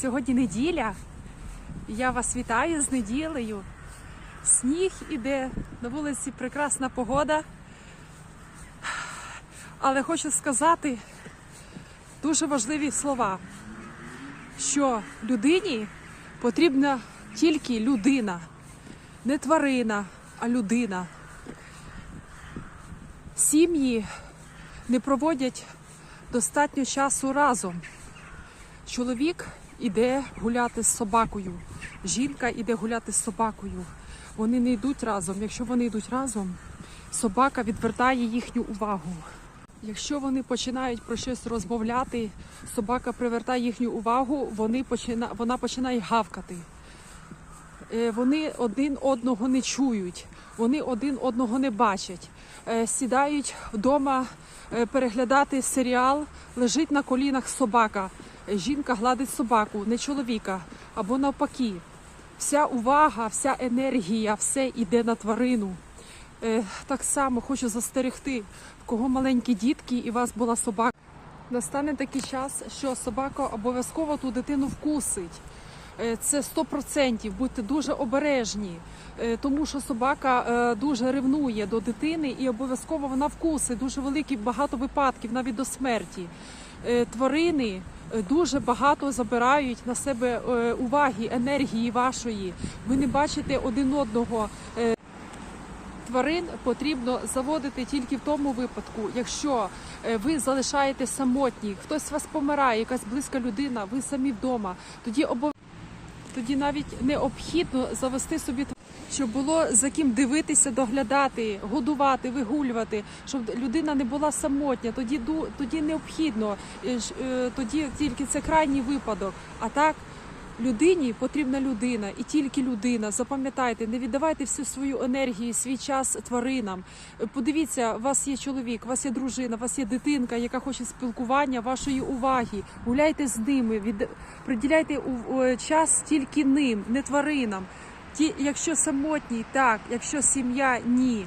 Сьогодні неділя. Я вас вітаю з неділею. Сніг іде, на вулиці прекрасна погода. Але хочу сказати дуже важливі слова, що людині потрібна тільки людина, не тварина, а людина. Сім'ї не проводять достатньо часу разом. Чоловік іде гуляти з собакою, жінка іде гуляти з собакою. Вони не йдуть разом. Якщо вони йдуть разом, собака відвертає їхню увагу. Якщо вони починають про щось розмовляти, собака привертає їхню увагу, вони почина... вона починає гавкати. Е, Вони один одного не чують, вони один одного не бачать. Е, Сідають вдома е, переглядати серіал, лежить на колінах собака. Жінка гладить собаку, не чоловіка, або навпаки. Вся увага, вся енергія, все йде на тварину. Е, Так само хочу застерегти, в кого маленькі дітки і у вас була собака. Настане такий час, що собака обов'язково ту дитину вкусить. Е, Це 100%, будьте дуже обережні, е, тому що собака дуже ревнує до дитини і обов'язково вона вкусить. Дуже великі багато випадків, навіть до смерті. Тварини дуже багато забирають на себе е, уваги, енергії вашої. Ви не бачите один одного. Е, Тварин потрібно заводити тільки в тому випадку, якщо е, ви залишаєте самотні, хтось вас помирає, якась близька людина, ви самі вдома. Тоді обов... тоді навіть необхідно завести собі щоб було за ким дивитися, доглядати, годувати, вигулювати, щоб людина не була самотня. Тоді тоді необхідно, е, е, тоді тільки це крайній випадок. А так. Людині потрібна людина і тільки людина. Запам'ятайте, не віддавайте всю свою енергію, свій час тваринам. Е, Подивіться, у вас є чоловік, у вас є дружина, у вас є дитинка, яка хоче спілкування, вашої уваги. Гуляйте з ними, від... приділяйте час тільки ним, не тваринам. Ті, якщо самотній, так, якщо сім'я, ні.